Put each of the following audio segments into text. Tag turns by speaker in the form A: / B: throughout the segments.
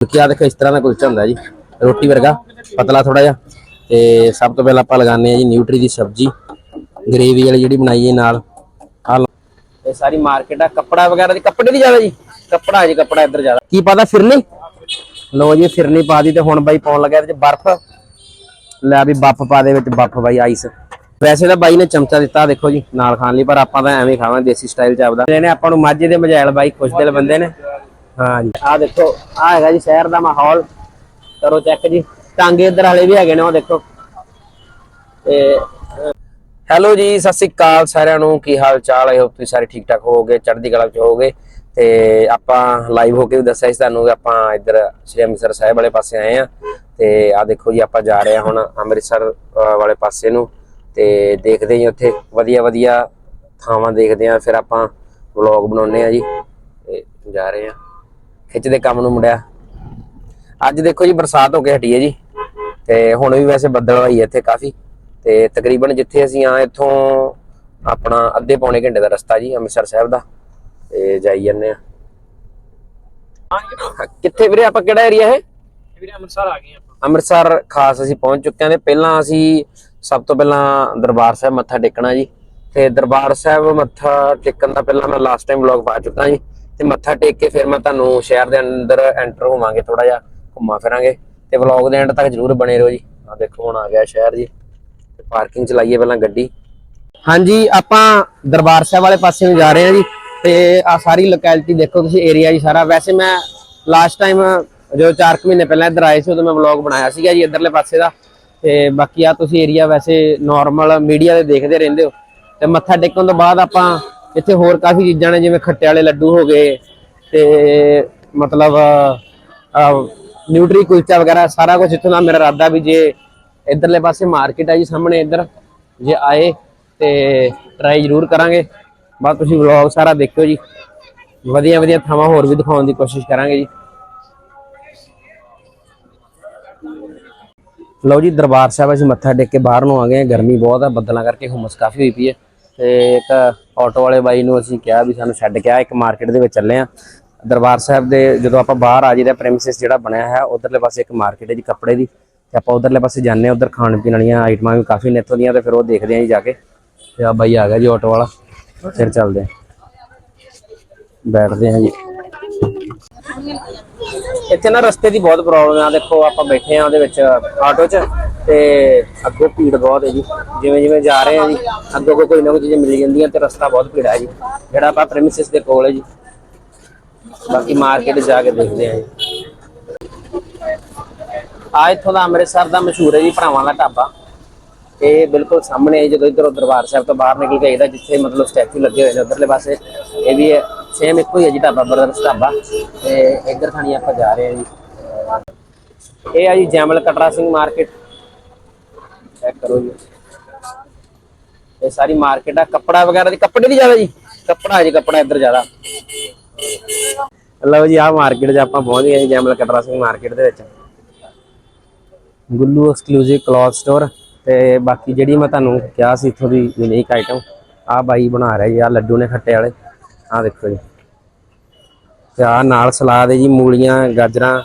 A: ਕਿ ਦੇਖੋ ਇਸ ਤਰ੍ਹਾਂ ਦਾ ਕੁਲਚਾ ਹੁੰਦਾ ਜੀ, ਰੋਟੀ ਵਰਗਾ, ਪਤਲਾ ਥੋੜਾ ਜਿਹਾ। ਤੇ ਸਭ ਤੋਂ ਪਹਿਲਾਂ ਆਪਾਂ ਲਗਾਉਂਦੇ ਆ ਜੀ ਨਿਊਟਰੀ ਦੀ ਸਬਜ਼ੀ, ਗ੍ਰੇਵੀ ਵਾਲੀ ਜਿਹੜੀ ਬਣਾਈ ਹੈ ਨਾਲ। ਇਹ ਸਾਰੀ ਮਾਰਕੀਟ ਆ, ਕੱਪੜਾ ਵਗੈਰਾ ਦੀ ਕੱਪੜੇ ਦੀ ਜ਼ਿਆਦਾ ਜੀ, ਕੱਪੜਾ ਜੀ, ਕੱਪੜਾ ਇੱਧਰ ਜ਼ਿਆਦਾ। ਕੀ ਪਤਾ ਫਿਰਨੀ? ਲੋ ਜੀ, ਫਿਰਨੀ ਪਾ ਦੀ ਤੇ ਹੁਣ ਬਾਈ ਪਾਉਣ ਲੱਗਾ ਇਹਦੇ ਚ ਬਰਫ਼। ਲੈ ਵੀ ਬੱਫ ਪਾ ਦੇ ਵਿੱਚ ਬੱਫ ਬਾਈ ਆਈਸ ਵੈਸੇ ਤਾਂ ਬਾਈ ਨੇ ਚਮਚਾ ਦਿੱਤਾ, ਦੇਖੋ ਜੀ, ਨਾਲ ਖਾਣ ਲਈ, ਪਰ ਆਪਾਂ ਤਾਂ ਐਵੇਂ ਹੀ ਦੇਸੀ ਸਟਾਈਲ ਚ ਆਪਦਾ। ਇਹਨੇ ਆਪਾਂ ਨੂੰ ਮਾਝੇ ਦੇ ਮਜੈਲ ਬਾਈ ਖੁਸ਼ ਬੰਦੇ ਨੇ। ਹਾਂ ਜੀ ਆ ਦੇਖੋ ਆ ਹੈਗਾ ਜੀ ਸ਼ਹਿਰ ਦਾ ਮਾਹੌਲ। ਕਰੋ ਚੈੱਕ ਜੀ। ਟਾਂਗੇ ਇੱਧਰ ਹਲੇ ਵੀ ਹੈਗੇ ਨੇ ਉਹ ਦੇਖੋ। ਤੇ ਹੈਲੋ ਜੀ ਸਤਿ ਸ੍ਰੀ ਅਕਾਲ ਸਾਰਿਆਂ ਨੂੰ। ਕੀ ਹਾਲ ਚਾਲ? ਹੈ ਹੋਪ ਤੁਸੀਂ ਸਾਰੇ ਠੀਕ ਠਾਕ ਹੋਵੋਗੇ ਚੜ੍ਹਦੀ ਕਲਾ ਵਿੱਚ ਹੋਵੋਗੇ। ਤੇ ਆਪਾਂ ਲਾਈਵ ਹੋ ਕੇ ਵੀ ਦੱਸਿਆ ਸੀ ਤੁਹਾਨੂੰ ਕਿ ਆਪਾਂ ਇੱਧਰ ਸ਼੍ਰੀ ਅੰਮ੍ਰਿਤਸਰ ਸਾਹਿਬ ਵਾਲੇ ਪਾਸੇ ਆਏ ਆ ਤੇ ਆ ਦੇਖੋ ਜੀ ਆਪਾਂ ਜਾ ਰਹੇ ਹਾਂ ਹੁਣ ਅੰਮ੍ਰਿਤਸਰ ਵਾਲੇ ਪਾਸੇ ਨੂੰ। ਤੇ ਦੇਖਦੇ ਹਾਂ ਉੱਥੇ ਵਧੀਆ ਵਧੀਆ ਥਾਵਾਂ ਦੇਖਦੇ ਹਾਂ। ਫਿਰ ਆਪਾਂ ਵਲੌਗ ਬਣਾਉਨੇ ਆ ਜੀ। ਤੇ ਜਾ ਰਹੇ ਆ ਖਿੱਚਦੇ ਕੰਮ ਨੂੰ ਮੁੰਡਿਆ। ਅੱਜ ਦੇਖੋ ਜੀ ਬਰਸਾਤ ਹੋ ਕੇ ਹਟੀ ਹੈ ਜੀ। ਤੇ ਹੁਣ ਵੀ ਵੈਸੇ ਬੱਦਲ ਹੋਈ ਹੈ ਇੱਥੇ ਕਾਫੀ। ਤੇ ਤਕਰੀਬਨ ਜਿੱਥੇ ਅਸੀਂ ਆ ਇੱਥੋਂ ਆਪਣਾ ਅੱਧੇ ਪੌਣੇ ਘੰਟੇ ਦਾ ਰਸਤਾ ਜੀ ਅੰਮ੍ਰਿਤਸਰ ਸਾਹਿਬ ਦਾ। ਤੇ ਜਾਈ ਜੰਨੇ ਆ ਕਿੱਥੇ ਵੀਰੇ ਆਪਾਂ ਕਿਹੜਾ ਏਰੀਆ ਹੈ
B: ਵੀਰੇ ਅੰਮ੍ਰਿਤਸਰ ਆ ਗਏ ਆਪਾਂ।
A: ਅੰਮ੍ਰਿਤਸਰ ਖਾਸ ਅਸੀਂ ਪਹੁੰਚ ਚੁੱਕੇ ਹਾਂ ਤੇ ਪਹਿਲਾਂ ਅਸੀਂ ਸਭ ਤੋਂ ਪਹਿਲਾਂ ਦਰਬਾਰ ਸਾਹਿਬ ਮੱਥਾ ਟੇਕਣਾ ਜੀ। ਤੇ ਦਰਬਾਰ ਸਾਹਿਬ ਮੱਥਾ ਟੇਕਣ ਦਾ ਪਹਿਲਾਂ ਮੈਂ ਲਾਸਟ ਟਾਈਮ ਵਲੌਗ ਪਾ ਚੁੱਕਾ ਜੀ। ਤੇ ਮੱਥਾ ਟੇਕ ਕੇ ਫਿਰ ਮੈਂ ਤੁਹਾਨੂੰ ਸ਼ਹਿਰ ਦੇ ਅੰਦਰ ਐਂਟਰ ਹੋਵਾਂਗੇ ਥੋੜਾ ਜਿਹਾ ਘੁੰਮਾ ਫਿਰਾਂਗੇ ਤੇ ਵਲੌਗ ਦੇ ਐਂਡ ਤੱਕ ਜਰੂਰ ਬਣੇ ਰਹੋ ਜੀ। ਆ ਦੇਖੋ, ਹੁਣ ਆ ਗਿਆ ਸ਼ਹਿਰ ਜੀ। ਤੇ ਪਾਰਕਿੰਗ ਚ ਲਾਈਏ ਪਹਿਲਾਂ ਗੱਡੀ। ਹਾਂਜੀ, ਆਪਾਂ ਦਰਬਾਰ ਸਾਹਿਬ ਵਾਲੇ ਪਾਸੇ ਨੂੰ ਜਾ ਰਹੇ ਹਾਂ ਜੀ। ਤੇ ਆ ਸਾਰੀ ਲੋਕੈਲਿਟੀ ਦੇਖੋ ਤੁਸੀਂ ਏਰੀਆ ਜੀ ਸਾਰਾ। ਵੈਸੇ ਮੈਂ ਲਾਸਟ ਟਾਈਮ ਜਦੋਂ 4 ਮਹੀਨੇ ਪਹਿਲਾਂ ਇੱਧਰ ਆਏ ਸੀ, ਉਦੋਂ ਮੈਂ ਵਲੌਗ ਬਣਾਇਆ ਸੀਗਾ ਜੀ ਇੱਧਰਲੇ ਪਾਸੇ ਦਾ। ਤੇ ਬਾਕੀ ਆ ਤੁਸੀਂ ਏਰੀਆ ਵੈਸੇ ਨਾਰਮਲ ਮੀਡੀਆ ਤੇ ਦੇਖਦੇ ਰਹਿੰਦੇ ਹੋ। ਤੇ ਮੱਥਾ ਟੇਕਣ ਤੋਂ ਬਾਅਦ ਆਪਾਂ ਇੱਥੇ ਹੋਰ ਕਾਫੀ ਚੀਜ਼ਾਂ ਨੇ, ਜਿਵੇਂ ਖੱਟੇ ਵਾਲੇ ਲੱਡੂ ਹੋ ਗਏ ਤੇ ਮਤਲਬ ਨਿਊਟਰੀ ਕੁਲਚਾ ਵਗੈਰਾ, ਸਾਰਾ ਕੁਝ ਇੱਥੋਂ ਦਾ ਮੇਰਾ ਇਰਾਦਾ ਵੀ ਜੇ ਇਧਰਲੇ ਪਾਸੇ ਮਾਰਕੀਟ ਆ ਜੀ ਸਾਹਮਣੇ ਇੱਧਰ, ਜੇ ਆਏ ਤੇ ਟਰਾਈ ਜ਼ਰੂਰ ਕਰਾਂਗੇ। ਬਾਅਦ ਤੁਸੀਂ ਵਲੌਗ ਸਾਰਾ ਦੇਖਿਓ ਜੀ। ਵਧੀਆ ਵਧੀਆ ਥਾਵਾਂ ਹੋਰ ਵੀ ਦਿਖਾਉਣ ਦੀ ਕੋਸ਼ਿਸ਼ ਕਰਾਂਗੇ ਜੀ। ਲਓ ਜੀ, ਦਰਬਾਰ ਸਾਹਿਬ, ਅਸੀਂ ਮੱਥਾ ਟੇਕ ਕੇ ਬਾਹਰ ਨੂੰ ਆ ਗਏ ਗਰਮੀ ਬਹੁਤ ਆ, ਬੱਦਲਾਂ ਕਰਕੇ ਹੁਮਸ ਕਾਫੀ ਹੋਈ ਪਈ ਹੈ। ਤੇ ਇੱਕ ਆਟੋ ਵਾਲੇ ਬਾਈ ਨੂੰ ਅਸੀਂ ਕਿਹਾ ਵੀ ਸਾਨੂੰ ਛੱਡ ਕੇ ਆ, ਇੱਕ ਮਾਰਕੀਟ ਦੇ ਵਿੱਚ ਚੱਲੇ ਆ। ਦਰਬਾਰ ਸਾਹਿਬ ਦੇ ਜਦੋਂ ਆਪਾਂ ਬਾਹਰ ਆ ਜੀਦਾ ਪ੍ਰੈਮਿਸਿਸ ਜਿਹੜਾ ਬਣਿਆ ਹੈ ਉਧਰਲੇ ਪਾਸੇ ਇੱਕ ਮਾਰਕੀਟ ਹੈ ਜੀ ਕੱਪੜੇ ਦੀ। ਤੇ ਆਪਾਂ ਉਧਰਲੇ ਪਾਸੇ ਜਾਂਦੇ ਆ ਉਧਰ ਖਾਣ ਪੀਣ ਵਾਲੀਆਂ ਆਈਟਮਾਂ ਵੀ ਕਾਫੀ ਨੇ ਇੱਥੋਂ ਦੀਆਂ ਤੇ ਫਿਰ ਉਹ ਦੇਖਦੇ ਆ ਜੀ ਜਾ ਕੇ। ਤੇ ਆ ਬਾਈ ਆ ਗਿਆ ਜੀ ਆਟੋ ਵਾਲਾ, ਫਿਰ ਚੱਲਦੇ ਆ ਬੈਠਦੇ ਆ ਜੀ। ਇੱਥੇ ਨਾ ਰਸਤੇ ਦੀ ਬਹੁਤ ਪ੍ਰੋਬਲਮ ਆ, ਦੇਖੋ ਆਪਾਂ ਬੈਠੇ ਆ ਉਹਦੇ ਵਿੱਚ ਆਟੋ 'ਚ। ਤੇ ਅੱਗੋਂ ਭੀੜ ਬਹੁਤ ਹੈ ਜੀ। ਜਿਵੇਂ ਜਿਵੇਂ ਜਾ ਰਹੇ ਆ ਜੀ, ਅੱਗੋਂ ਅੱਗੋਂ ਕੋਈ ਨਾ ਕੋਈ ਚੀਜ਼ ਮਿਲ ਜਾਂਦੀਆਂ ਤੇ ਰਸਤਾ ਬਹੁਤ ਭੀੜਾ ਹੈ ਜੀ। ਜਿਹੜਾ ਆਪਾਂ ਪ੍ਰੈਮਿਸਿਸ ਦੇ ਕੋਲ ਹੈ ਜੀ। ਬਾਕੀ ਮਾਰਕੀਟ ਜਾ ਕੇ ਦੇਖਦੇ ਆ ਜੀ। ਆ ਇੱਥੋਂ ਦਾ ਅੰਮ੍ਰਿਤਸਰ ਦਾ ਮਸ਼ਹੂਰ ਹੈ ਜੀ ਭਰਾਵਾਂ ਦਾ ਢਾਬਾ। ਇਹ ਬਿਲਕੁਲ ਸਾਹਮਣੇ ਜਦੋਂ ਇਧਰੋਂ ਦਰਬਾਰ ਸਾਹਿਬ ਤੋਂ ਬਾਹਰ ਨਿਕਲ ਕੇ ਇਹਦਾ ਜਿੱਥੇ ਮਤਲਬ ਸਟੈਚੂ ਲੱਗੇ ਹੋਏ ਨੇ। ਉਧਰਲੇ ਪਾਸੇ ਇਹ ਵੀ ਸੇਮ ਇੱਕੋ ਹੀ ਹੈ ਜੀ ਢਾਬਾ ਬਰਦਰਸ ਢਾਬਾ। ਤੇ ਇੱਧਰ ਥਾਣੀ ਆਪਾਂ ਜਾ ਰਹੇ ਹਾਂ ਜੀ। ਇਹ ਆ ਜੀ ਜੈਮਲ ਕਟਰਾ ਸਿੰਘ ਮਾਰਕੀਟ ਚੈੱਕ ਕਰੋ ਜੀ। ਇਹ ਸਾਰੀ ਮਾਰਕੀਟ ਆ, ਕੱਪੜਾ ਵਗੈਰਾ ਦੀ ਕੱਪੜੇ ਦੀ ਜ਼ਿਆਦਾ ਜੀ? ਕੱਪੜਾ ਜੀ, ਕੱਪੜਾ ਇੱਧਰ ਜ਼ਿਆਦਾ। ਲਓ ਜੀ, ਆਹ ਮਾਰਕੀਟ 'ਚ ਆਪਾਂ ਪਹੁੰਚ ਗਏ ਜੀ, ਜੈਮਲ ਕਟਰਾ ਸਿੰਘ ਮਾਰਕੀਟ ਦੇ ਵਿੱਚ। ਗੁੱਲੂ ਐਕਸਕਲੂਸਿਵ ਕਲੌਥ ਸਟੋਰ ਤੇ ਬਾਕੀ ਜਿਹੜੀ ਮੈਂ ਤੁਹਾਨੂੰ ਕਿਹਾ ਸੀ, ਇਥੋਂ ਦੀ ਯੂਨੀਕ ਆਈਟਮ ਆਹ ਬਾਈ ਬਣਾ ਰਿਹਾ ਜੀ, ਆਹ ਲੱਡੂ ਨੇ ਖੱਟੇ ਵਾਲੇ। ਆਹ ਦੇਖੋ ਜੀ। ਤੇ ਆਹ ਨਾਲ ਸਲਾਦ ਹੈ ਜੀ, ਮੂਲੀਆਂ, ਗਾਜਰਾਂ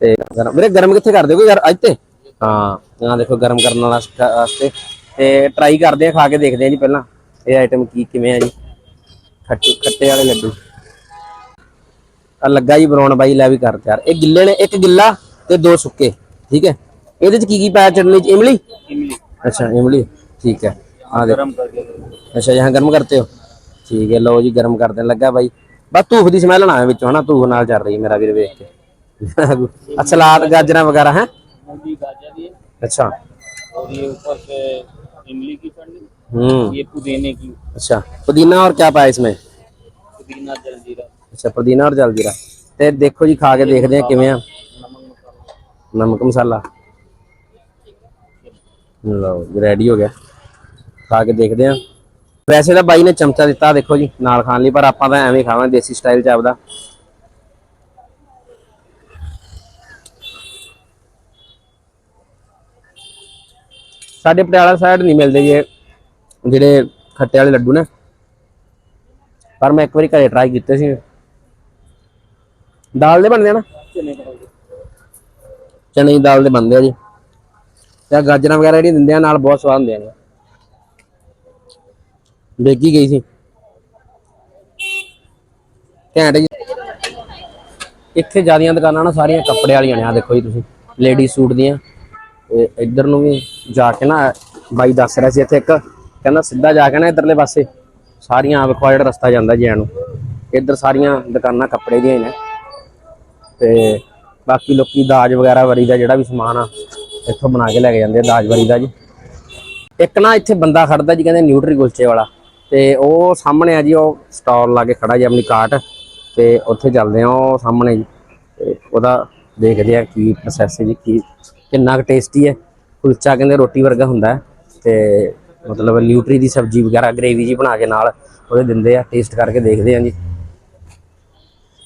A: ਤੇ ਗਰਮ। ਵੀਰੇ, ਗਰਮ ਕਿੱਥੇ ਕਰਦੇ ਦਿਓਗੇ ਯਾਰ, ਅੱਜ ਤੇ? ਹਾਂ। ਆ ਦੇਖੋ ਗਰਮ ਕਰਨ ਵਾਸਤੇ। ਤੇ ਟਰਾਈ ਕਰਦੇ ਆ ਖਾ ਕੇ ਦੇਖਦੇ ਆ ਜੀ ਪਹਿਲਾਂ। ਇਹ ਆਈਟਮ ਕੀ ਕਿਵੇਂ ਆ ਜੀ? ਖੱਟੇ ਖੱਟੇ ਵਾਲੇ ਲੱਡੂ। ਆ ਲੱਗਾ ਜੀ ਬਰਾਉਨ ਬਾਈ ਲੈ ਵੀ ਕਰ ਤਿਆਰ। ਇਹ ਗਿੱਲੇ ਨੇ ਇੱਕ ਗਿੱਲਾ ਤੇ ਦੋ ਸੁੱਕੇ ਠੀਕ ਹੈ? ਇਹਦੇ ਚ ਕੀ ਕੀ ਪਾਇਆ ਚਟਨੀ ਇਮਲੀ? ਇਮਲੀ। ਅੱਛਾ
B: ਇਮਲੀ ਠੀਕ
A: ਹੈ। ਆ ਦੇ ਗਰਮ ਅੱਛਾ ਯਹਾਂ ਗਰਮ ਕਰਤੇ ਹੋ। ਠੀਕ ਹੈ ਲਓ ਜੀ ਗਰਮ ਕਰਦੇ ਲੱਗਾ ਬਾਈ। ਬਸ ਧੂਫ ਦੀ ਸਮੈਲ ਨਾ ਆਵੇ ਹਨਾ? ਧੂਫ ਨਾਲ ਚੱਲ ਰਹੀ ਮੇਰਾ ਵੀਰ ਵੇਖ ਕੇ। ਆ ਸਲਾਦ ਗਾਜਰਾਂ ਵਗੈਰਾ ਹੈ?
B: ਹਾਂਜੀ ਗਾਜਰਾਂ ਦੀ।
A: अच्छा
B: और ये ऊपर से इमली की चटनी
A: हम्म
B: ये पुदीने की
A: अच्छा पुदीना और क्या पाया इसमें
B: पुदीना जलजीरा
A: अच्छा पुदीना और जलजीरा ਤੇ ਦੇਖੋ ਜੀ ਖਾ ਕੇ ਦੇਖਦੇ ਆ ਕਿਵੇਂ ਆ ਨਮਕ ਮਸਾਲਾ ਲਓ ਰੈਡੀ ਹੋ ਗਿਆ ਖਾ ਕੇ ਦੇਖਦੇ ਆ ਵੈਸੇ ਤਾਂ ਬਾਈ ਨੇ ਚਮਚਾ ਦਿੱਤਾ ਦੇਖੋ ਜੀ ਨਾਲ ਖਾਣ ਲਈ ਪਰ ਆਪਾਂ ਤਾਂ ਐਵੇਂ ਹੀ ਖਾਵਾਂਗੇ ਦੇਸੀ ਸਟਾਈਲ ਚ ਆਪਦਾ ਸਾਡੇ ਪਟਿਆਲਾ ਸਾਈਡ ਨਹੀਂ ਮਿਲਦੇ ਜੇ, ਜਿਹੜੇ ਖੱਟੇ ਵਾਲੇ ਲੱਡੂ ਨੇ। ਪਰ ਮੈਂ ਇੱਕ ਵਾਰੀ ਘਰੇ ਟਰਾਈ ਕੀਤੇ ਸੀ। ਦਾਲ ਦੇ ਬਣਦੇ ਆ ਨਾ? ਚਨੇ ਦੀ ਦਾਲ ਦੇ ਬਣਦੇ ਆ ਜੀ। ਤੇ ਗਾਜਰਾਂ ਵਗੈਰਾ ਜਿਹੜੀ ਦਿੰਦੇ ਆ, ਨਾਲ ਬਹੁਤ ਸਵਾਦ ਹੁੰਦੇ ਆ ਬੇਗੀ ਗਈ ਸੀ। ਘੈਂਟ ਜੀ। ਇੱਥੇ ਜਿਆਦੀਆਂ ਦੁਕਾਨਾਂ ਨਾ ਸਾਰੀਆਂ ਕੱਪੜੇ ਵਾਲੀਆਂ ਨੇ ਆ ਦੇਖੋ ਜੀ ਤੁਸੀਂ ਲੇਡੀ ਸੂਟ ਦੀਆਂ। ਇੱਧਰ ਨੂੰ ਵੀ ਜਾ ਕੇ ਨਾ ਬਾਈ ਦੱਸ ਰਿਹਾ ਸੀ ਇੱਥੇ ਇੱਕ, ਕਹਿੰਦਾ ਸਿੱਧਾ ਜਾ ਕੇ ਨਾ ਇੱਧਰਲੇ ਪਾਸੇ। ਸਾਰੀਆਂ ਆ ਰਸਤਾ ਜਾਂਦਾ ਜੀ ਨੂੰ। ਇੱਧਰ ਸਾਰੀਆਂ ਦੁਕਾਨਾਂ ਕੱਪੜੇ ਦੀਆਂ ਹੀ ਨੇ। ਤੇ ਬਾਕੀ ਲੋਕੀ ਦਾਜ ਵਗੈਰਾ ਵਰੀ ਦਾ ਜਿਹੜਾ ਵੀ ਸਮਾਨ ਆ, ਇੱਥੋਂ ਬਣਾ ਕੇ ਲੈ ਕੇ ਜਾਂਦੇ ਆ, ਦਾਜ ਵਰੀ ਦਾ ਜੀ। ਇੱਕ ਨਾ ਇੱਥੇ ਬੰਦਾ ਖੜਦਾ ਜੀ, ਕਹਿੰਦੇ ਨਿਊਟਰੀ ਕੁਲਚੇ ਵਾਲਾ। ਤੇ ਉਹ ਸਾਹਮਣੇ ਆ ਜੀ, ਉਹ ਸਟਾਲ ਲਾ ਕੇ ਖੜਾ ਜੀ ਆਪਣੀ ਕਾਰਟ ਤੇ ਉੱਥੇ ਚੱਲਦੇ ਆ, ਉਹ ਸਾਹਮਣੇ ਜੀ। ਤੇ ਉਹਦਾ ਦੇਖਦੇ ਆ ਕੀ ਪ੍ਰੋਸੈਸ ਹੈ ਜੀ, ਕੀ ਕਿੰਨਾ ਕੁ ਟੇਸਟੀ ਹੈ। ਕੁਲਚਾ ਕਹਿੰਦੇ ਰੋਟੀ ਵਰਗਾ ਹੁੰਦਾ ਹੈ ਤੇ ਮਤਲਬ ਨਿਊਟਰੀ ਦੀ ਸਬਜ਼ੀ ਵਗੈਰਾ ਗ੍ਰੇਵੀ ਜੀ ਬਣਾ ਕੇ ਨਾਲ ਉਹਦੇ ਦਿੰਦੇ ਆ ਟੇਸਟ ਕਰਕੇ ਦੇਖਦੇ ਆ ਜੀ।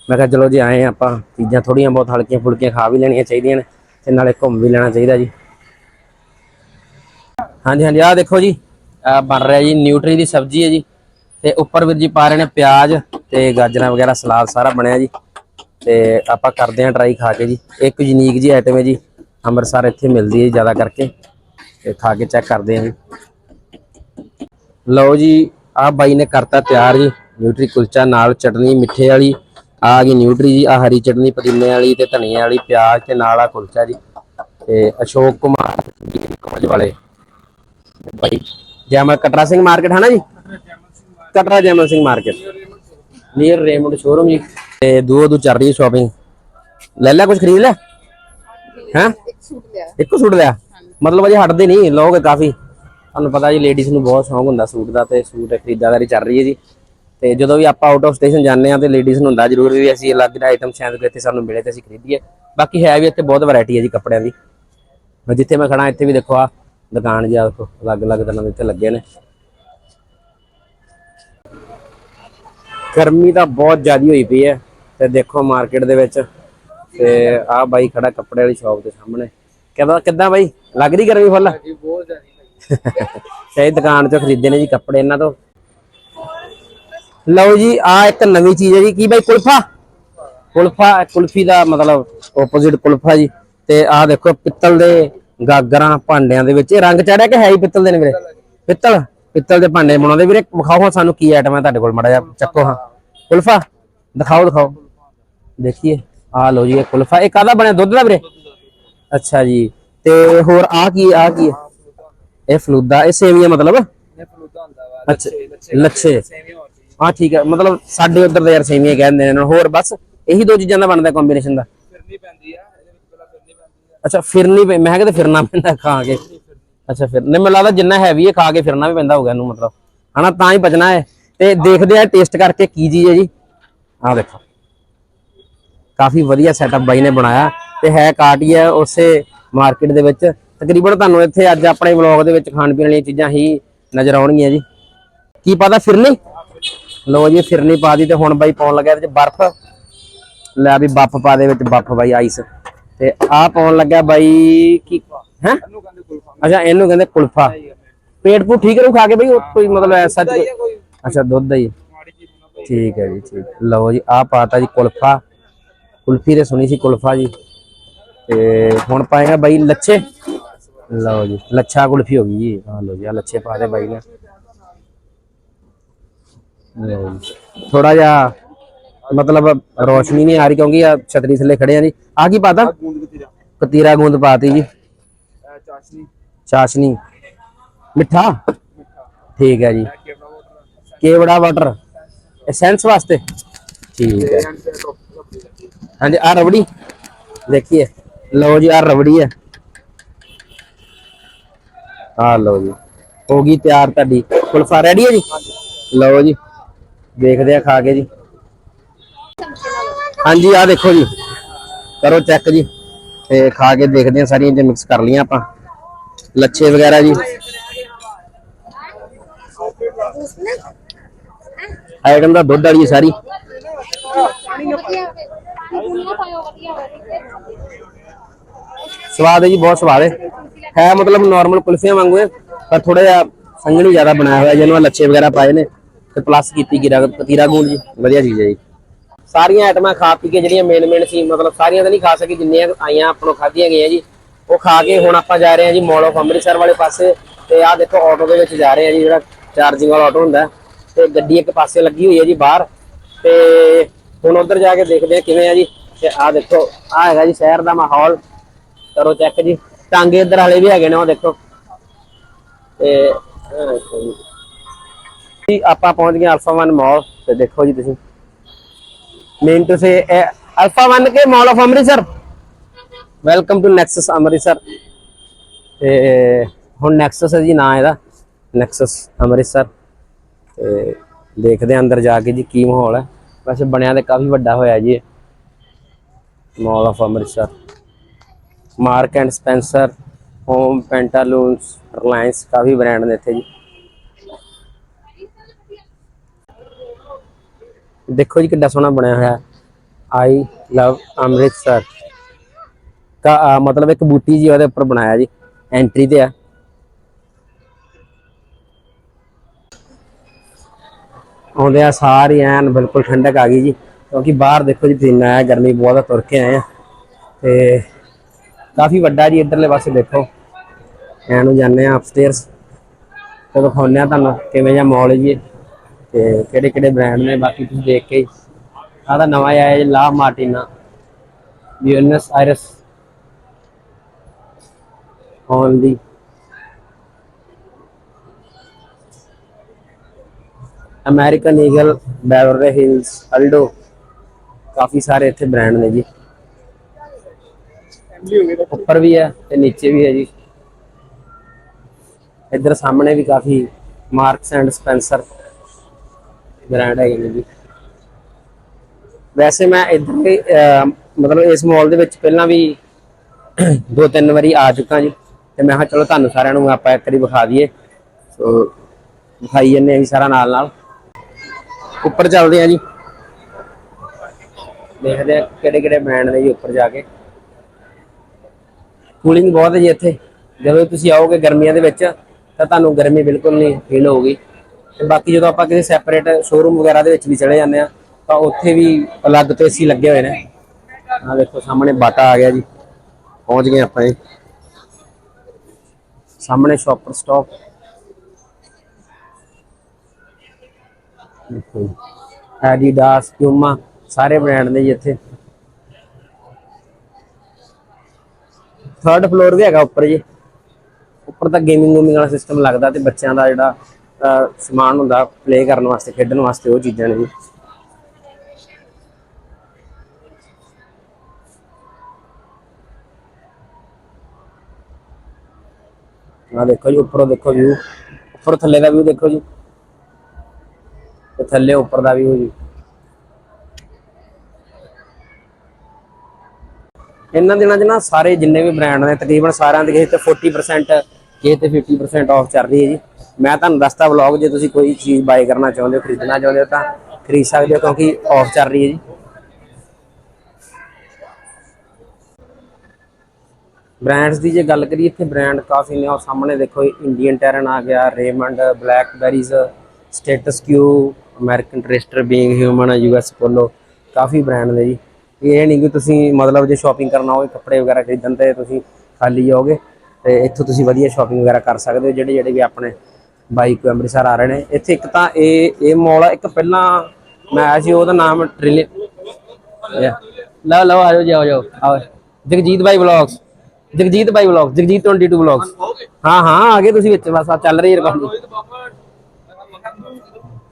A: ਮੈਂ ਕਿਹਾ ਚਲੋ ਜੀ, ਆਏ ਹਾਂ ਆਪਾਂ। ਚੀਜ਼ਾਂ ਥੋੜੀਆਂ ਬਹੁਤ ਹਲਕੀਆਂ ਫੁਲਕੀਆਂ ਖਾ ਵੀ ਲੈਣੀਆਂ ਚਾਹੀਦੀਆਂ ਨੇ ਤੇ ਨਾਲੇ ਘੁੰਮ ਵੀ ਲੈਣਾ ਚਾਹੀਦਾ ਜੀ। ਹਾਂਜੀ ਹਾਂਜੀ, ਆਹ ਦੇਖੋ ਜੀ ਬਣ ਰਿਹਾ ਜੀ, ਨਿਊਟਰੀ ਦੀ ਸਬਜ਼ੀ ਹੈ ਜੀ। ਤੇ ਉੱਪਰ ਵੀਰ ਜੀ ਪਾ ਰਹੇ ਨੇ ਪਿਆਜ਼ ਤੇ ਗਾਜਰਾਂ ਵਗੈਰਾ, ਸਲਾਦ ਸਾਰਾ ਬਣਿਆ ਜੀ। ਤੇ ਆਪਾਂ ਕਰਦੇ ਹਾਂ ਟਰਾਈ ਖਾ ਕੇ ਜੀ। ਇੱਕ ਯੂਨੀਕ ਜੀ ਆਈਟਮ ਹੈ ਜੀ। ਅੰਮ੍ਰਿਤਸਰ ਇੱਥੇ ਮਿਲਦੀ ਹੈ ਜ਼ਿਆਦਾ ਕਰਕੇ ਤੇ ਖਾ ਕੇ ਚੈੱਕ ਕਰਦੇ ਹਾਂ ਲਓ ਜੀ, ਆਹ ਬਾਈ ਨੇ ਕਰਤਾ ਤਿਆਰ ਜੀ, ਨਿਊਟਰੀ ਕੁਲਚਾ ਨਾਲ ਚਟਨੀ ਮਿੱਠੇ ਵਾਲੀ ਆ ਗਈ ਨਿਊਟਰੀ ਜੀ ਆ ਹਰੀ ਚਟਨੀ, ਪੁਦੀਨੇ ਵਾਲੀ ਤੇ ਧਨੀਏ ਵਾਲੀ, ਪਿਆਜ਼ ਤੇ ਨਾਲ ਆ ਕੁਲਚਾ ਜੀ ਤੇ ਅਸ਼ੋਕ ਕੁਮਾਰ ਕਾਲਜ ਵਾਲੇ। ਬਾਈ, ਜੈਮਲ ਕਟਰਾ ਸਿੰਘ ਮਾਰਕੀਟ ਹੈ ਨਾ ਜੀ? Katra Jaimal Singh market near Raymond showroom ਜੀ। ਤੇ ਦੂਰ ਦੂ ਚੱਲ ਰਹੀ ਸ਼ਾਪਿੰਗ ਲੈ ਲੈ ਕੁਝ ਖਰੀਦ ਲੈ ਹੈ?
C: ਸੂਟ ਲਿਆ।
A: ਇੱਕੋ ਸੂਟ ਲਿਆ? ਮਤਲਬ ਅਜੇ ਹਟਦੇ ਨਹੀਂ ਲੋਕ ਕਾਫੀ। ਤੁਹਾਨੂੰ ਪਤਾ ਜੀ ਲੇਡੀਜ਼ ਨੂੰ ਬਹੁਤ ਸ਼ੌਂਕ ਹੁੰਦਾ ਸੂਟ ਦਾ ਤੇ ਸੂਟ ਖਰੀਦਦਾਰੀ ਚੱਲ ਰਹੀ ਹੈ ਜੀ। ਤੇ ਜਦੋਂ ਵੀ ਆਪਾਂ ਆਊਟ ਆਫ ਸਟੇਸ਼ਨ ਜਾਂਦੇ ਆ ਤੇ ਲੇਡੀਜ਼ ਨੂੰ ਹੁੰਦਾ ਜ਼ਰੂਰ ਵੀ ਅਸੀਂ ਅਲੱਗ ਦਾ ਆਈਟਮ ਸ਼ਾਇਦ ਕੋਈ ਇੱਥੇ ਸਾਨੂੰ ਮਿਲੇ ਤੇ ਅਸੀਂ ਖਰੀਦੀਏ। ਬਾਕੀ ਹੈ ਵੀ ਇੱਥੇ ਬਹੁਤ ਵੈਰਾਈਟੀ ਹੈ ਜੀ ਕੱਪੜਿਆਂ ਦੀ। ਮੈਂ ਜਿੱਥੇ ਮੈਂ ਖੜਾ ਇੱਥੇ ਵੀ ਦੇਖੋ ਆ ਦੁਕਾਨ ਜੀ ਆ ਅਲੱਗ-ਅਲੱਗ ਤਰ੍ਹਾਂ ਦੇ ਇੱਥੇ ਲੱਗੇ ਨੇ। ਗਰਮੀ ਤਾਂ ਬਹੁਤ ਜ਼ਿਆਦੀ ਹੋਈ ਪਈ ਹੈ ਤੇ ਦੇਖੋ ਮਾਰਕੀਟ ਦੇ ਵਿੱਚ ਤੇ ਆਹ ਬਾਈ ਖੜਾ ਕੱਪੜੇ ਵਾਲੀ ਸ਼ਾਪ ਦੇ ਸਾਹਮਣੇ। ਕਹਿੰਦਾ ਕਿੱਦਾਂ ਬਾਈ? ਲੱਗ ਰਹੀ ਗਰਮੀ ਫੁੱਲ?
B: ਜੀ ਬਹੁਤ ਜ਼ਿਆਦਾ
A: ਤੇ ਦੁਕਾਨ ਤੋਂ ਖਰੀਦੇ ਨੇ ਜੀ ਕੱਪੜੇ ਇਹਨਾਂ ਤੋਂ। ਲਓ ਜੀ ਆ ਇੱਕ ਨਵੀਂ ਚੀਜ਼ ਹੈ ਜੀ। ਕੀ ਬਾਈ ਕੁਲਫਾ? ਕੁਲਫਾ ਕੁਲਫੀ ਦਾ ਮਤਲਬ ਆਪੋਜ਼ਿਟ ਕੁਲਫਾ ਜੀ। ਤੇ ਆਹ ਦੇਖੋ ਪਿੱਤਲ ਦੇ ਗਾਗਰਾਂ ਭਾਂਡਿਆਂ ਦੇ ਵਿੱਚ। ਇਹ ਰੰਗ ਚੜਿਆ ਕਿ ਹੈ ਹੀ ਪਿੱਤਲ ਦੇ ਨੇ ਵੀਰੇ? ਪਿੱਤਲ ਪਿੱਤਲ? ਦੇ ਭਾਂਡੇ ਬਣਾਉਂਦੇ। ਵੀਰੇ ਵਿਖਾਓ ਸਾਨੂੰ ਕੀ ਆਈਟਮ ਹੈ ਤੁਹਾਡੇ ਕੋਲ ਮੜਾ ਜਾ ਚੱਕੋ ਹਾਂ। ਕੁਲਫਾ? ਦਿਖਾਓ ਦਿਖਾਓ। ਦੇਖੀਏ। ਆ ਲਓ ਜੀ ਇਹ ਕੁਲਫਾ। ਇਹ ਕਾਹਦਾ ਬਣਿਆ? ਦੁੱਧ ਦਾ ਵੀਰੇ? ਅੱਛਾ ਜੀ। ਤੇ ਹੋਰ ਆ ਕੀ ਆ ਕੀ ਹੈ? ਇਹ ਫਲੂਦਾ ਇਹ ਸੇਵੀਆਂ ਮਤਲਬ?
B: ਨੇ ਫਲੂਦਾ ਹੁੰਦਾ ਵਾ
A: ਅੱਛਾ ਲੱਛੇ
B: ਸੇਵੀਆਂ ਹੋਰ ਚੀਜ਼।
A: ਹਾਂ ਠੀਕ ਹੈ। ਮਤਲਬ ਸਾਡੇ ਉੱਧਰ ਦੇ ਯਾਰ ਸੇਵੀਆਂ ਕਹਿੰਦੇ ਨੇ ਇਹਨਾਂ ਨੂੰ। ਹੋਰ ਬਸ ਇਹੀ ਦੋ ਚੀਜ਼ਾਂ ਦਾ ਬਣਦਾ ਕੰਬੀਨੇਸ਼ਨ ਦਾ।
B: ਫਿਰਨੀ ਪੈਂਦੀ ਆ ਇਹਦੇ ਵਿੱਚ ਪਹਿਲਾਂ ਫਿਰਨੀ ਪੈਂਦੀ ਆ।
A: ਅੱਛਾ ਫਿਰਨੀ ਪੈ ਮੈਂ ਕਿਹਾ ਕਿਤੇ ਫਿਰਨਾ ਪੈਂਦਾ ਖਾ ਕੇ। ਅੱਛਾ ਫਿਰ ਨਹੀਂ ਮੈਨੂੰ ਲੱਗਦਾ ਜਿੰਨਾ ਹੈਵੀ ਹੈ ਖਾ ਕੇ ਫਿਰਨਾ ਵੀ ਪੈਂਦਾ ਹੋਊਗਾ ਇਹਨੂੰ ਮਤਲਬ। ਹਨਾ ਤਾਂ ਹੀ ਪਚਣਾ ਹੈ। ਤੇ ਦੇਖਦੇ ਆ ਟੇਸਟ ਕਰਕੇ ਕੀ ਚੀਜ਼ ਹੈ ਜੀ। ਆਹ ਦੇਖੋ। ਕਾਫੀ ਵਧੀਆ ਸੈਟਅਪ ਬਾਈ ਨੇ ਬਣਾਇਆ ਤੇ ਹੈ ਕਾਟੀ ਹੈ ਉਸੇ ਮਾਰਕੀਟ ਦੇ ਵਿੱਚ। ਤਕਰੀਬਨ ਤੁਹਾਨੂੰ ਇੱਥੇ ਅੱਜ ਆਪਣੇ ਵਲੌਗ ਦੇ ਵਿੱਚ ਖਾਣ ਪੀਣ ਵਾਲੀਆਂ ਚੀਜ਼ਾਂ ਹੀ ਨਜ਼ਰ ਆਉਣਗੀਆਂ ਜੀ। ਕੀ ਪਤਾ ਫਿਰਨੀ? ਲੋ ਜੀ ਫਿਰਨੀ ਪਾ ਦੀ ਤੇ ਹੁਣ ਬਾਈ ਪਾਉਣ ਲੱਗਾ ਇਹਦੇ ਚ ਬਰਫ਼। ਲੈ ਵੀ ਬੱਫ ਪਾ ਦੇ ਵਿੱਚ ਬੱਫ ਬਾਈ ਆਈਸ ਤੇ ਆਹ ਪਾਉਣ ਲੱਗਾ ਬਾਈ ਕੀ ਹੈ?
B: ਇਹਨੂੰ ਕਹਿੰਦੇ ਗੁਲਫਾ
A: ਅੱਛਾ ਇਹਨੂੰ ਕਹਿੰਦੇ ਕੁਲਫਾ। ਪੇਟ ਪੂ ਠੀਕ ਰਹੂ ਖਾ ਕੇ ਬਈ ਕੋਈ ਮਤਲਬ ਐਸਾ ਅੱਛਾ ਦੁੱਧ ਦਾ ਹੀ ਠੀਕ ਹੈ ਜੀ ਠੀਕ। ਲਓ ਜੀ ਆਹ ਪਾਤਾ ਜੀ ਕੁਲਫਾ। ਕੁਲਫੀ ਦੇ ਸੁਣੀ ਸੀ ਕੁਲਫਾ ਜੀ। ਤੇ ਹੁਣ ਪਾਏਗਾ ਬਾਈ ਲੱਛੇ। ਲਓ ਜੀ, ਲੱਛਾ ਕੁਲਫੀ ਹੋ ਗਈ ਜੀ। ਹਾਂ, ਲਓ ਜੀ ਆ ਲੱਛੇ ਪਾ ਦੇ ਬਾਈ ਨੇ। ਲਓ ਜੀ ਥੋੜਾ ਜਿਹਾ ਮਤਲਬ ਰੋਸ਼ਨੀ ਨਹੀਂ ਆ ਰਹੀ ਕਿਉਂਕਿ ਆ ਛਤਰੀ ਥੱਲੇ ਖੜੇ ਆ ਜੀ। ਆ ਕੀ ਪਾਤਾ?
B: ਗੂੰਦ ਕਤੀਰਾ
A: ਕਤੀਰਾ ਗੂੰਦ ਪਾਤੀ ਜੀ।
B: ਇਹ ਚਾਸ਼ਨੀ।
A: ਚਾਸ਼ਨੀ ਮਿੱਠਾ? ਠੀਕ ਹੈ ਜੀ। ਹਾਂਜੀ ਆ ਰਬੜੀ। ਦੇਖੀਏ। ਲਓ ਜੀ ਆ ਰਬੜੀ ਹੈ। ਆ ਲਓ ਜੀ। ਹੋ ਗਈ ਤਿਆਰ ਤੁਹਾਡੀ। ਕੁਲਫਾ ਰੈਡੀ ਹੈ ਜੀ? ਲਓ ਜੀ। ਦੇਖਦੇ ਆ ਖਾ ਕੇ ਜੀ। ਹਾਂਜੀ ਆ ਦੇਖੋ ਜੀ। ਕਰੋ ਚੈੱਕ ਜੀ। ਤੇ ਖਾ ਕੇ ਦੇਖਦੇ ਆ ਸਾਰੀਆਂ ਜੇ ਮਿਕਸ ਕਰ ਲਈਆਂ ਆਪਾਂ। ਲੱਛੇ ਵਗੈਰਾ ਜੀ। ਆਈਟਮ ਦਾ ਦੁੱਧ ਵਾਲੀ ਸਾਰੀ
C: ਵਧੀਆ ਪਾਣੀ ਪੂਣੀ ਨਾ ਪਾਇਓ ਵਧੀਆ ਵਧੀਆ
A: ਸਵਾਦ ਹੈ ਜੀ, ਬਹੁਤ ਸਵਾਦ ਹੈ। ਹੈ ਮਤਲਬ ਨਾਰਮਲ ਕੁਲਫੀਆਂ ਵਾਂਗੂ ਹੈ, ਪਰ ਥੋੜਾ ਜਿਹਾ ਸੰਘਣੀ ਜ਼ਿਆਦਾ ਬਣਾਇਆ ਹੋਇਆ ਜਿਹਨੂੰ ਆਹ ਲੱਛੇ ਵਗੈਰਾ ਪਾਏ ਨੇ, ਤੇ ਪਲੱਸ ਕੀਤੀ ਗਿਰਾ ਕਤੀਰਾ ਗੂੰਦ ਜੀ। ਵਧੀਆ ਚੀਜ਼ ਹੈ ਜੀ। ਸਾਰੀਆਂ ਆਈਟਮਾਂ ਖਾ ਪੀ ਕੇ ਜਿਹੜੀਆਂ ਮੇਨ ਮੇਨ ਸੀ, ਮਤਲਬ ਸਾਰੀਆਂ ਤਾਂ ਨਹੀਂ ਖਾ ਸਕੀ, ਜਿੰਨੀਆਂ ਆਈਆਂ ਆਪਣੋਂ ਖਾਧੀਆਂ ਗਈਆਂ ਜੀ, ਉਹ ਖਾ ਕੇ ਹੁਣ ਆਪਾਂ ਜਾ ਰਹੇ ਹਾਂ ਜੀ ਮਾਲ ਆਫ ਅੰਮ੍ਰਿਤਸਰ ਵਾਲੇ ਪਾਸੇ, ਤੇ ਆਹ ਦੇਖੋ ਆਟੋ ਦੇ ਵਿੱਚ ਜਾ ਰਹੇ ਹਾਂ ਜੀ, ਜਿਹੜਾ ਚਾਰਜਿੰਗ ਵਾਲਾ ਆਟੋ ਹੁੰਦਾ ਤੇ ਗੱਡੀ ਇੱਕ ਪਾਸੇ ਲੱਗੀ ਹੋਈ ਹੈ ਜੀ ਬਾਹਰ, ਤੇ ਹੁਣ ਉਧਰ ਜਾ ਕੇ ਦੇਖਦੇ ਹਾਂ ਕਿਵੇਂ ਆ ਜੀ। ਤੇ ਆਹ ਦੇਖੋ, ਆਹ ਹੈਗਾ ਜੀ ਸ਼ਹਿਰ ਦਾ ਮਾਹੌਲ। ਕਰੋ ਚੈੱਕ ਜੀ। ਟਾਂਗੇ ਇੱਧਰ ਹਲੇ ਵੀ ਹੈਗੇ ਨੇ, ਉਹ ਦੇਖੋ। ਤੇ ਜੀ। ਆਪਾਂ ਪਹੁੰਚ ਗਏ ਅਲਫਾ 1 ਮਾਲ ਤੇ ਦੇਖੋ ਜੀ ਤੁਸੀਂ। ਮੇਨ ਟੂ ਸੇ Alpha 1 K mall of Amritsar welcome to Nexus Amritsar ਤੇ, ਹੁਣ ਨੈਕਸਸ ਹੈ ਜੀ, ਨਾਂ ਇਹਦਾ। ਨੈਕਸਸ ਅੰਮ੍ਰਿਤਸਰ ਤੇ ਦੇਖਦੇ ਹਾਂ ਅੰਦਰ ਜਾ ਕੇ ਜੀ ਕੀ ਮਾਹੌਲ ਹੈ। ਵੈਸੇ ਬਣਿਆ ਤੇ ਕਾਫੀ ਵੱਡਾ ਹੋਇਆ ਜੀ mall of Amritsar Mark and Spencer home Pantaloons Reliance coffee brand ਨੇ ਇੱਥੇ ਜੀ। ਦੇਖੋ ਜੀ ਕਿੱਡਾ ਸੋਹਣਾ ਬਣਿਆ ਹੋਇਆ। ਆਈ ਲਵ ਅੰਮ੍ਰਿਤਸਰ ਕਾ ਮਤਲਬ ਇੱਕ ਬੂਟੀ ਜੀ ਉਹਦੇ ਉੱਪਰ ਬਣਾਇਆ ਜੀ। ਐਂਟਰੀ ਤੇ ਆ। ਆਉਂਦੇ ਆ ਸਾਰੇ ਐਨ ਬਿਲਕੁਲ ਠੰਡਕ ਆ ਗਈ ਜੀ। ਕਿਉਂਕਿ ਬਾਹਰ ਦੇਖੋ ਜੀ ਪਸੀਨਾ ਆਇਆ, ਗਰਮੀ ਬਹੁਤ ਆ, ਤੁਰ ਕੇ ਆਏ ਆ। ਤੇ ਕਾਫੀ ਵੱਡਾ ਜੀ ਇੱਧਰਲੇ ਪਾਸੇ ਦੇਖੋ। ਐਨ ਨੂੰ ਜਾਂਦੇ ਆ ਅਪਸਟੇਅਰਸ ਤੇ ਦਿਖਾਉਂਦੇ ਆ ਤੁਹਾਨੂੰ ਕਿਵੇਂ ਜਿਹਾ ਮਾਲ ਜੀ ਤੇ ਕਿਹੜੇ ਕਿਹੜੇ ਬ੍ਰਾਂਡ ਨੇ, ਬਾਕੀ ਤੁਸੀਂ ਦੇਖ ਕੇ ਆਹ ਤਾਂ ਨਵਾਂ ਆਇਆ ਜੀ, La Martina. Buenos Aires Only American Eagle Beverly Hills Aldo ਕਾਫੀ ਸਾਰੇ ਇੱਥੇ ਬ੍ਰਾਂਡ ਨੇ ਜੀ। ਉੱਪਰ ਵੀ ਹੈ ਤੇ ਨੀਚੇ ਵੀ ਹੈ ਜੀ। ਇੱਧਰ ਸਾਹਮਣੇ ਵੀ ਕਾਫੀ ਮਾਰਕਸ ਐਂਡ ਸਪੈਂਸਰ ਬ੍ਰਾਂਡ ਹੈਗੇ ਨੇ ਜੀ। ਵੈਸੇ ਮੈਂ ਇੱਧਰ ਮਤਲਬ ਇਸ ਮਾਲ ਦੇ ਵਿੱਚ ਪਹਿਲਾਂ ਵੀ ਦੋ ਤਿੰਨ ਵਾਰੀ ਆ ਚੁੱਕਾ ਜੀ ਤੇ ਮੈਂ ਕਿਹਾ ਚਲੋ ਤੁਹਾਨੂੰ ਸਾਰਿਆਂ ਨੂੰ ਆਪਾਂ ਇੱਕ ਵਾਰੀ ਵਿਖਾ ਦਈਏ। ਸੋ ਵਿਖਾਈ ਜੰਨੇ ਜੀ ਸਾਰਾ ਨਾਲ ਨਾਲ ਉੱਪਰ ਚੱਲਦੇ ਆ ਜੀ। ਦੇਖਦੇ ਆ ਕਿਹੜੇ ਕਿਹੜੇ ਬ੍ਰਾਂਡ ਨੇ ਜੀ ਉੱਪਰ ਜਾ ਕੇ। ਕੂਲਿੰਗ ਬਹੁਤ ਹੈ ਜੀ ਇੱਥੇ। ਜਦੋਂ ਤੁਸੀਂ ਆਓਗੇ ਗਰਮੀਆਂ ਦੇ ਵਿੱਚ, ਤਾਂ ਤੁਹਾਨੂੰ ਗਰਮੀ ਬਿਲਕੁਲ ਨਹੀਂ ਫੀਲ ਹੋਊਗੀ। ਤੇ ਬਾਕੀ ਜਦੋਂ ਆਪਾਂ ਕਿਸੇ ਸੈਪਰੇਟ ਸ਼ੋਰੂਮ ਵਗੈਰਾ ਦੇ ਵਿੱਚ ਵੀ ਚਲੇ ਜਾਂਦੇ ਆ ਤਾਂ ਉੱਥੇ ਵੀ ਅਲੱਗ ਤੋਂ ਏਸੀ ਲੱਗੇ ਹੋਏ ਨੇ। ਆ ਦੇਖੋ ਸਾਹਮਣੇ ਬਾਟਾ ਆ ਗਿਆ ਜੀ। ਪਹੁੰਚ ਗਏ ਆਪਾਂ ਜੀ। ਸਾਹਮਣੇ ਸ਼ਾਪਰ ਸਟਾਪ ਐਡੀਡਾਸ ਪਿਊਮਾ ਸਾਰੇ ਬ੍ਰਾਂਡ ਨੇ ਜੀ ਇੱਥੇ। ਥਰਡ ਫਲੋਰ ਵੀ ਹੈਗਾ ਉੱਪਰ ਜੀ। ਉੱਪਰ ਤਾਂ ਗੇਮਿੰਗ ਗੂਮਿੰਗ ਵਾਲਾ ਸਿਸਟਮ ਲੱਗਦਾ ਤੇ ਬੱਚਿਆਂ ਦਾ ਜਿਹੜਾ ਸਮਾਨ ਹੁੰਦਾ ਪਲੇ ਕਰਨ ਵਾਸਤੇ, ਖੇਡਣ ਵਾਸਤੇ, ਉਹ ਚੀਜ਼ਾਂ ਨੇ ਜੀ। ਆ ਦੇਖੋ ਜੀ, ਉੱਪਰੋਂ ਦੇਖੋ ਵਿਊ ਉੱਪਰ ਥੱਲੇ ਦਾ ਵਿਊ ਦੇਖੋ ਜੀ। ਤੇ ਥੱਲੇ ਉੱਪਰ ਦਾ ਵਿਊ ਜੀ। ਇਹਨਾਂ ਦਿਨਾਂ 'ਚ ਨਾ ਸਾਰੇ ਜਿੰਨੇ ਵੀ ਬ੍ਰਾਂਡ ਨੇ, ਤਕਰੀਬਨ ਸਾਰਿਆਂ ਦੇ ਕਿਸੇ ਤੇ 40% ਕਿਸੇ ਤੇ 50% ਆਫ ਚੱਲ ਰਹੀ ਹੈ ਜੀ। ਮੈਂ ਤੁਹਾਨੂੰ ਦੱਸਤਾ ਵਲੌਗ ਜੇ ਤੁਸੀਂ ਕੋਈ ਚੀਜ਼ ਬਾਏ ਕਰਨਾ ਚਾਹੁੰਦੇ ਹੋ, ਖਰੀਦਣਾ ਚਾਹੁੰਦੇ ਹੋ ਤਾਂ ਖਰੀਦ ਸਕਦੇ ਹੋ ਕਿਉਂਕਿ ਆਫ ਚੱਲ ਰਹੀ ਹੈ ਜੀ। ਬ੍ਰਾਂਡਸ ਦੀ ਜੇ ਗੱਲ ਕਰੀਏ, ਇੱਥੇ ਬ੍ਰਾਂਡ ਕਾਫੀ ਨੇ। ਉਹ ਸਾਹਮਣੇ ਦੇਖੋ ਇੰਡੀਅਨ ਟੈਰਨ ਆ ਗਿਆ Raymond Blackberrys Status Quo American Tourister Being Human US Polo ਕਾਫੀ ਬ੍ਰਾਂਡ ਨੇ ਜੀ। ਇਹ ਨਹੀਂ ਕਿ ਤੁਸੀਂ ਮਤਲਬ ਜੇ ਸ਼ਾਪਿੰਗ ਕਰਨਾ ਹੋਵੇ ਕੱਪੜੇ ਵਗੈਰਾ ਖਰੀਦਣ ਤੇ ਤੁਸੀਂ ਖਾਲੀ ਜਾਓਗੇ ਤੇ ਇੱਥੋਂ ਤੁਸੀਂ ਵਧੀਆ ਸ਼ਾਪਿੰਗ ਵਗੈਰਾ ਕਰ ਸਕਦੇ ਹੋ ਜਿਹੜੇ ਜਿਹੜੇ ਵੀ ਆਪਣੇ ਬਾਈਕ ਅੰਮ੍ਰਿਤਸਰ ਆ ਰਹੇ ਨੇ। ਇੱਥੇ ਇੱਕ ਤਾਂ ਇਹ ਇਹ ਮਾਲ ਆ ਇੱਕ ਪਹਿਲਾਂ ਮੈਂ ਆਇਆ ਸੀ ਉਹਦਾ ਨਾਮ ਟ੍ਰਿਲੀ ਲਓ ਲਓ ਆਜੋ ਜਾਓ ਜਾਓ। ਆਓ। ਜਗਜੀਤ ਬਾਈ ਵਲੌਗਸ। ਜਗਜੀਤ ਬਾਈ ਵਲੌਗ ਜਗਜੀਤ 22 ਵਲੌਗਸ। ਹਾਂ ਹਾਂ ਆ ਗਏ ਤੁਸੀਂ ਵਿੱਚ ਬਸ ਆ ਚੱਲ ਰਹੀ ਹੈ ਰਿਕਾਰਡਿੰਗ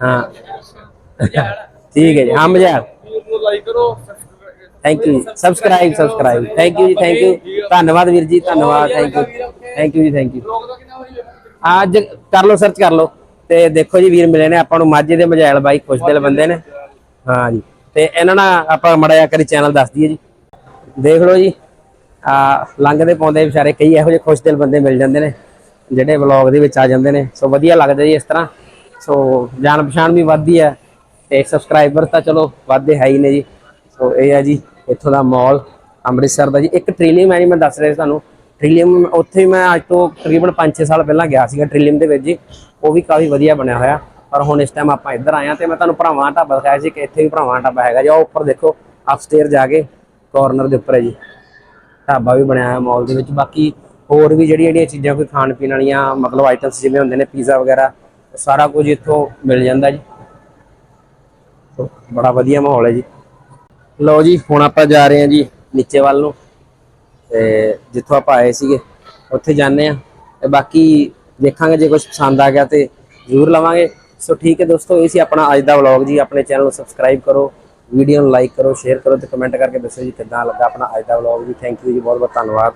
A: ਹਾਂ। ਠੀਕ ਹੈ ਜੀ ਹਾਂ ਮਜ਼ਾਕ।
B: ਲਾਈਕ ਕਰੋ
A: thank you subscribe subscribe thank you ਜੀ ਥੈਂਕ ਯੂ ਧੰਨਵਾਦ ਵੀਰ ਜੀ, ਧੰਨਵਾਦ ਥੈਂਕ ਯੂ ਥੈਂਕ ਯੂ ਜੀ ਥੈਂਕ ਯੂ ਅੱਜ ਕਰ ਲਓ ਸਰਚ ਕਰ ਲਓ। ਤੇ ਦੇਖੋ ਜੀ, ਵੀਰ ਮਿਲੇ ਨੇ, ਆਪਾਂ ਨੂੰ ਮਾਝੇ ਦੇ ਮਜਾਇਲ ਬਾਈ ਖੁਸ਼ਦਿਲ ਬੰਦੇ ਨੇ। ਹਾਂ ਜੀ। ਤੇ ਇਹਨਾਂ ਨਾਲ ਆਪਾਂ ਮੜਾ ਜਾ ਕਰੀ ਚੈਨਲ ਦੱਸ ਦਈਏ ਜੀ। ਦੇਖ ਲਓ ਜੀ, ਆ ਲੰਘਦੇ ਪਾਉਂਦੇ ਵਿਚਾਰੇ ਕਈ ਇਹੋ ਜਿਹੇ ਖੁਸ਼ਦਿਲ ਬੰਦੇ ਮਿਲ ਜਾਂਦੇ ਨੇ, ਜਿਹੜੇ ਵਲੌਗ ਦੇ ਵਿੱਚ ਆ ਜਾਂਦੇ ਨੇ। ਸੋ ਵਧੀਆ ਲੱਗਦਾ ਜੀ ਇਸ ਤਰ੍ਹਾਂ। ਸੋ ਜਾਣ ਪਛਾਣ ਵੀ ਵੱਧਦੀ ਹੈ। ਤੇ ਸਬਸਕ੍ਰਾਈਬਰ ਤਾਂ ਚਲੋ, ਵੱਧਦੇ ਹੈ ਹੀ ਨੇ ਜੀ। ਸੋ ਇਹ ਹੈ ਜੀ ਇੱਥੋਂ ਦਾ ਮਾਲ ਅੰਮ੍ਰਿਤਸਰ ਦਾ ਜੀ। ਇੱਕ ਟ੍ਰਿਲੀਅਮ ਹੈ ਜੀ, ਮੈਂ ਦੱਸ ਰਿਹਾ ਸੀ ਤੁਹਾਨੂੰ। ਟ੍ਰਿਲੀਅਮ ਉੱਥੇ ਮੈਂ ਅੱਜ ਤੋਂ ਤਕਰੀਬਨ 5-6 ਸਾਲ ਪਹਿਲਾਂ ਗਿਆ ਸੀਗਾ ਟ੍ਰਿਲੀਅਮ ਦੇ ਵਿੱਚ ਜੀ। ਉਹ ਵੀ ਕਾਫੀ ਵਧੀਆ ਬਣਿਆ ਹੋਇਆ। ਪਰ ਹੁਣ ਇਸ ਟਾਈਮ ਆਪਾਂ ਇੱਧਰ ਆਏ ਆ ਤੇ ਮੈਂ ਤੁਹਾਨੂੰ ਭਰਾਵਾਂ ਦਾ ਢਾਬਾ ਦਿਖਾਇਆ ਸੀ ਕਿ ਇੱਥੇ ਵੀ ਭਰਾਵਾਂ ਢਾਬਾ ਹੈਗਾ ਜੀ। ਉਹ ਉੱਪਰ ਦੇਖੋ ਅਪਸਟੇਅਰ ਜਾ ਕੇ ਕਾਰਨਰ ਦੇ ਉੱਪਰ ਹੈ ਜੀ। ਢਾਬਾ ਵੀ ਬਣਿਆ ਹੋਇਆ ਮਾਲ ਦੇ ਵਿੱਚ। ਬਾਕੀ ਹੋਰ ਵੀ ਜਿਹੜੀਆਂ ਜਿਹੜੀਆਂ ਚੀਜ਼ਾਂ ਕੋਈ ਖਾਣ ਪੀਣ ਵਾਲੀਆਂ ਮਤਲਬ ਆਈਟਮਸ ਜਿਵੇਂ ਹੁੰਦੇ ਨੇ ਪੀਜ਼ਾ ਵਗੈਰਾ, ਸਾਰਾ ਕੁਝ ਇੱਥੋਂ ਮਿਲ ਜਾਂਦਾ ਜੀ। ਬੜਾ ਵਧੀਆ ਮਾਹੌਲ ਹੈ ਜੀ। ਲਓ ਜੀ, ਹੁਣ ਆਪਾਂ ਜਾ ਰਹੇ ਹਾਂ ਜੀ ਨੀਚੇ ਵੱਲ ਨੂੰ। ਤੇ ਜਿੱਥੋਂ ਆਪਾਂ ਆਏ ਸੀਗੇ, ਉੱਥੇ ਜਾਂਦੇ ਆ ਤੇ ਬਾਕੀ ਦੇਖਾਂਗੇ ਜੇ ਕੁਝ ਪਸੰਦ ਆ ਗਿਆ ਤੇ ਜ਼ਰੂਰ ਲਵਾਂਗੇ। ਸੋ ਠੀਕ ਹੈ ਦੋਸਤੋ, ਇਹ ਸੀ ਆਪਣਾ ਅੱਜ ਦਾ ਵਲੌਗ ਜੀ। ਆਪਣੇ ਚੈਨਲ ਨੂੰ ਸਬਸਕ੍ਰਾਈਬ ਕਰੋ ਵੀਡੀਓ ਨੂੰ ਲਾਈਕ ਕਰੋ ਸ਼ੇਅਰ ਕਰੋ ਤੇ ਕਮੈਂਟ ਕਰਕੇ ਦੱਸੋ ਜੀ ਕਿੱਦਾਂ ਲੱਗਾ ਆਪਣਾ ਅੱਜ ਦਾ ਵਲੌਗ ਜੀ। ਥੈਂਕ ਯੂ ਜੀ ਬਹੁਤ ਬਹੁਤ ਧੰਨਵਾਦ।